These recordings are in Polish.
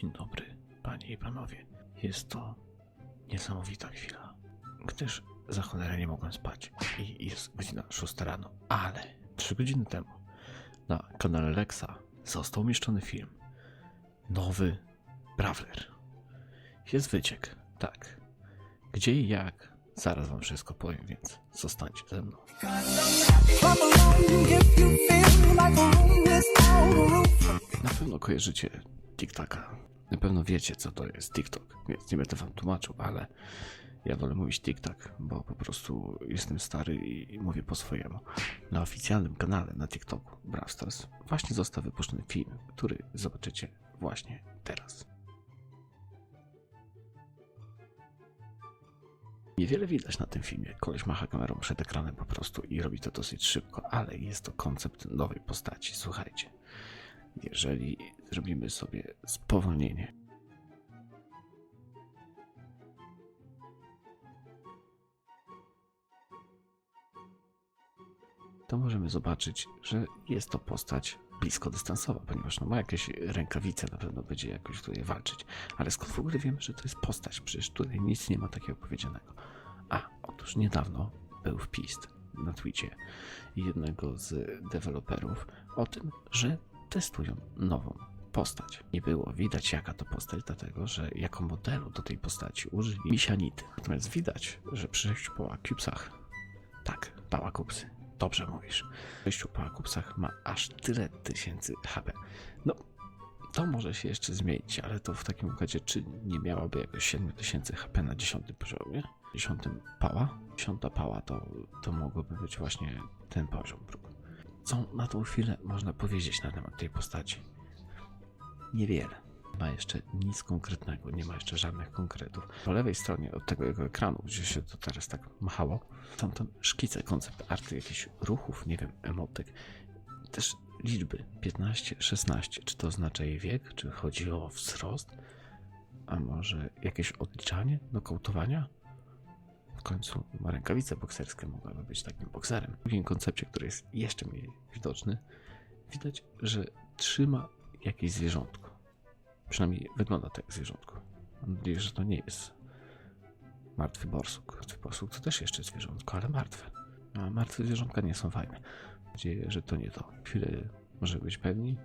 Dzień dobry, panie i panowie. Jest to niesamowita chwila, gdyż za cholerę nie mogłem spać i jest godzina 6 rano, ale 3 godziny temu na kanale Lexa został umieszczony film Nowy Brawler. Jest wyciek, tak. Gdzie i jak, zaraz wam wszystko powiem, więc zostańcie ze mną. Na pewno kojarzycie TikToka. Na pewno wiecie, co to jest TikTok, więc nie będę wam tłumaczył, ale ja wolę mówić TikTok, bo po prostu jestem stary i mówię po swojemu. Na oficjalnym kanale na TikToku Brawl Stars właśnie został wypuszczony film, który zobaczycie właśnie teraz. Niewiele widać na tym filmie. Koleś macha kamerą przed ekranem po prostu i robi to dosyć szybko, ale jest to koncept nowej postaci. Słuchajcie, jeżeli zrobimy sobie spowolnienie. To możemy zobaczyć, że jest to postać blisko dystansowa, ponieważ no ma jakieś rękawice, na pewno będzie jakoś tutaj walczyć. Ale skąd w ogóle wiemy, że to jest postać? Przecież tutaj nic nie ma takiego powiedzianego. A, otóż niedawno był wpis na Twitcie jednego z deweloperów o tym, że testują nową postać. Nie było widać jaka to postać, dlatego że jako modelu do tej postaci użyli misianity. Natomiast widać, że przy sześciu pałakupsach, tak, pałakupsy, dobrze mówisz, w sześciu pałakupsach ma aż tyle tysięcy HP. No, to może się jeszcze zmienić, ale to w takim układzie, czy nie miałaby jakoś 7000 HP na 10 poziomie? 10 pała? 10 pała to, to mogłoby być właśnie ten poziom próg. Co na tą chwilę można powiedzieć na temat tej postaci? Niewiele. Nie ma jeszcze nic konkretnego, nie ma jeszcze żadnych konkretów. Po lewej stronie od tego jego ekranu, gdzie się to teraz tak machało, są tam szkice, koncept arty, jakichś ruchów, nie wiem, emotek, też liczby 15, 16. Czy to oznacza jej wiek? Czy chodzi o wzrost? A może jakieś odliczanie, nokautowania? W końcu ma rękawice bokserskie, mogłaby być takim bokserem. W drugim koncepcie, który jest jeszcze mniej widoczny, widać, że trzyma jakieś zwierzątko. Przynajmniej wygląda to jak zwierzątko. Mam nadzieję, że to nie jest martwy borsuk. Martwy borsuk to też jeszcze zwierzątko, ale martwe. A martwe zwierzątka nie są fajne. Mam nadzieję, że to nie to. Chwilę może być pewni,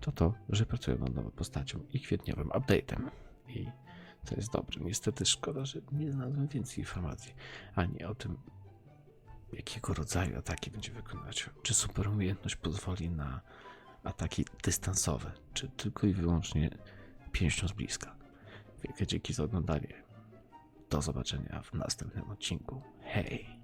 to to, że pracują nad nową postacią i kwietniowym update'em. I to jest dobre. Niestety szkoda, że nie znalazłem więcej informacji, ani o tym, jakiego rodzaju ataki będzie wykonywać. Czy super umiejętność pozwoli na ataki dystansowe, czy tylko i wyłącznie pięścią z bliska. Wielkie dzięki za oglądanie. Do zobaczenia w następnym odcinku. Hej!